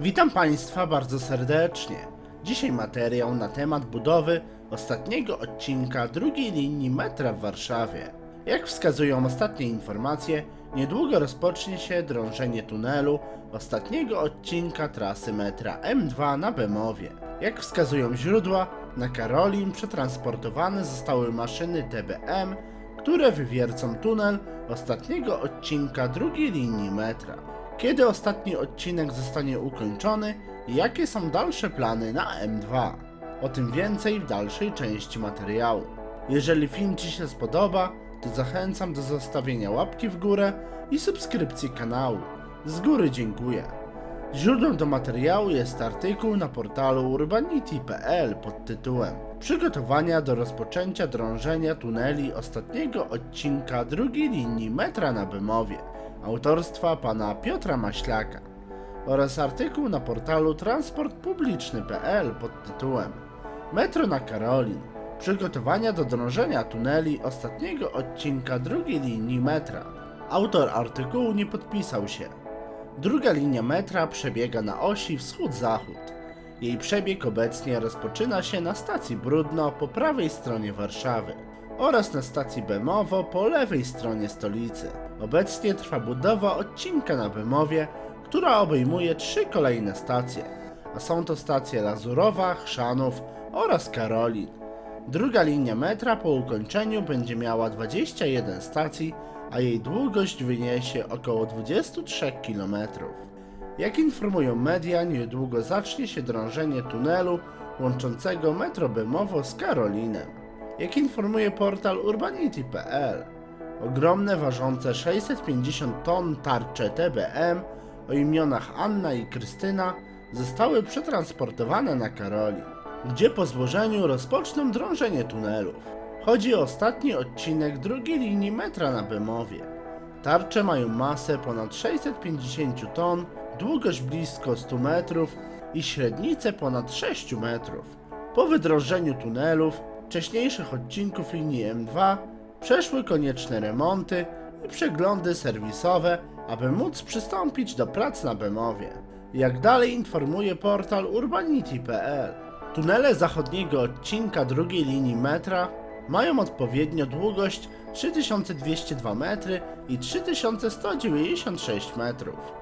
Witam Państwa bardzo serdecznie. Dzisiaj materiał na temat budowy ostatniego odcinka drugiej linii metra w Warszawie. Jak wskazują ostatnie informacje, niedługo rozpocznie się drążenie tunelu ostatniego odcinka trasy metra M2 na Bemowie. Jak wskazują źródła, na Karolin przetransportowane zostały maszyny TBM, które wywiercą tunel ostatniego odcinka drugiej linii metra. Kiedy ostatni odcinek zostanie ukończony i jakie są dalsze plany na M2? O tym więcej w dalszej części materiału. Jeżeli film Ci się spodoba, to zachęcam do zostawienia łapki w górę i subskrypcji kanału. Z góry dziękuję. Źródłem do materiału jest artykuł na portalu urbanity.pl pod tytułem Przygotowania do rozpoczęcia drążenia tuneli ostatniego odcinka drugiej linii metra na Bemowie autorstwa pana Piotra Maślaka oraz artykuł na portalu transportpubliczny.pl pod tytułem Metro na Karolin Przygotowania do drążenia tuneli ostatniego odcinka drugiej linii metra. Autor artykułu nie podpisał się. Druga linia metra przebiega na osi wschód-zachód. Jej przebieg obecnie rozpoczyna się na stacji Brudno po prawej stronie Warszawy oraz na stacji Bemowo po lewej stronie stolicy. Obecnie trwa budowa odcinka na Bemowie, która obejmuje trzy kolejne stacje, a są to stacje Lazurowa, Chrzanów oraz Karolin. Druga linia metra po ukończeniu będzie miała 21 stacji, a jej długość wyniesie około 23 km. Jak informują media, niedługo zacznie się drążenie tunelu łączącego metro Bemowo z Karolinem. Jak informuje portal urbanity.pl, ogromne ważące 650 ton tarcze TBM o imionach Anna i Krystyna zostały przetransportowane na Karolin, gdzie po złożeniu rozpoczną drążenie tunelów. Chodzi o ostatni odcinek drugiej linii metra na Bemowie. Tarcze mają masę ponad 650 ton, długość blisko 100 metrów i średnicę ponad 6 metrów. Po wydrożeniu tunelów, wcześniejszych odcinków linii M2 przeszły konieczne remonty i przeglądy serwisowe, aby móc przystąpić do prac na Bemowie. Jak dalej informuje portal urbanity.pl, tunele zachodniego odcinka drugiej linii metra mają odpowiednio długość 3202 metry i 3196 metrów.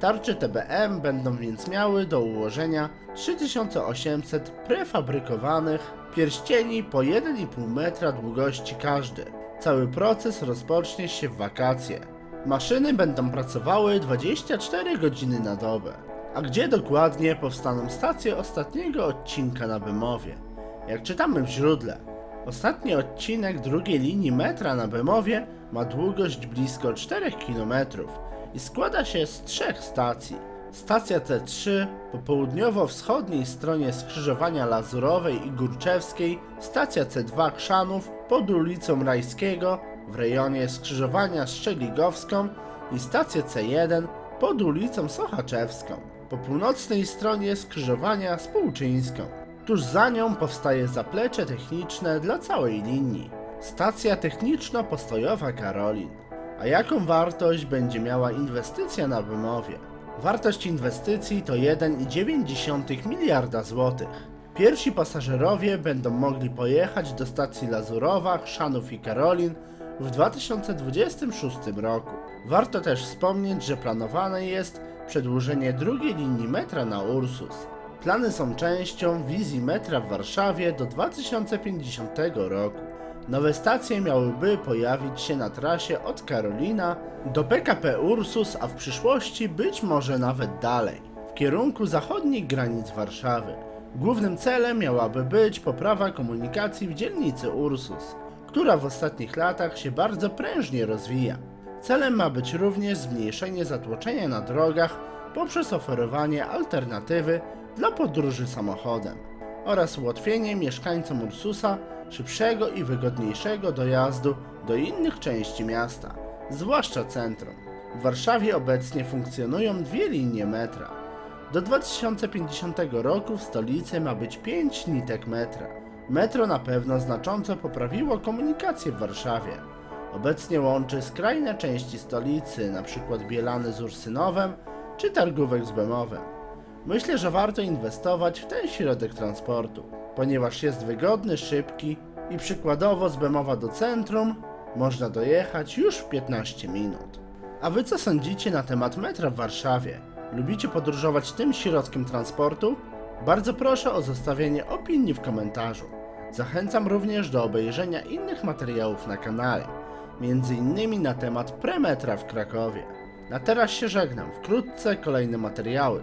Tarcze TBM będą więc miały do ułożenia 3800 prefabrykowanych pierścieni po 1,5 metra długości każdy. Cały proces rozpocznie się w wakacje. Maszyny będą pracowały 24 godziny na dobę. A gdzie dokładnie powstaną stacje ostatniego odcinka na Bemowie? Jak czytamy w źródle, ostatni odcinek drugiej linii metra na Bemowie ma długość blisko 4 km i składa się z trzech stacji. Stacja T3 po południowo-wschodniej stronie skrzyżowania Lazurowej i Górczewskiej, stacja C2 Chrzanów pod ulicą Rajskiego w rejonie skrzyżowania z Szczeligowską i stacja C1 pod ulicą Sochaczewską po północnej stronie skrzyżowania z Półczyńską. Tuż za nią powstaje zaplecze techniczne dla całej linii. Stacja techniczno-postojowa Karolin. A jaką wartość będzie miała inwestycja na Bemowie? Wartość inwestycji to 1,9 miliarda złotych. Pierwsi pasażerowie będą mogli pojechać do stacji Lazurowa, Chrzanów i Karolin w 2026 roku. Warto też wspomnieć, że planowane jest przedłużenie drugiej linii metra na Ursus. Plany są częścią wizji metra w Warszawie do 2050 roku. Nowe stacje miałyby pojawić się na trasie od Karolina do PKP Ursus, a w przyszłości być może nawet dalej, w kierunku zachodnich granic Warszawy. Głównym celem miałaby być poprawa komunikacji w dzielnicy Ursus, która w ostatnich latach się bardzo prężnie rozwija. Celem ma być również zmniejszenie zatłoczenia na drogach poprzez oferowanie alternatywy dla podróży samochodem oraz ułatwienie mieszkańcom Ursusa szybszego i wygodniejszego dojazdu do innych części miasta, zwłaszcza centrum. W Warszawie obecnie funkcjonują dwie linie metra. Do 2050 roku w stolicy ma być 5 nitek metra. Metro na pewno znacząco poprawiło komunikację w Warszawie. Obecnie łączy skrajne części stolicy, np. Bielany z Ursynowem czy Targówek z Bemowem. Myślę, że warto inwestować w ten środek transportu, ponieważ jest wygodny, szybki i przykładowo z Bemowa do centrum można dojechać już w 15 minut. A wy co sądzicie na temat metra w Warszawie? Lubicie podróżować tym środkiem transportu? Bardzo proszę o zostawienie opinii w komentarzu. Zachęcam również do obejrzenia innych materiałów na kanale, innymi na temat premetra w Krakowie. Na teraz się żegnam, wkrótce kolejne materiały.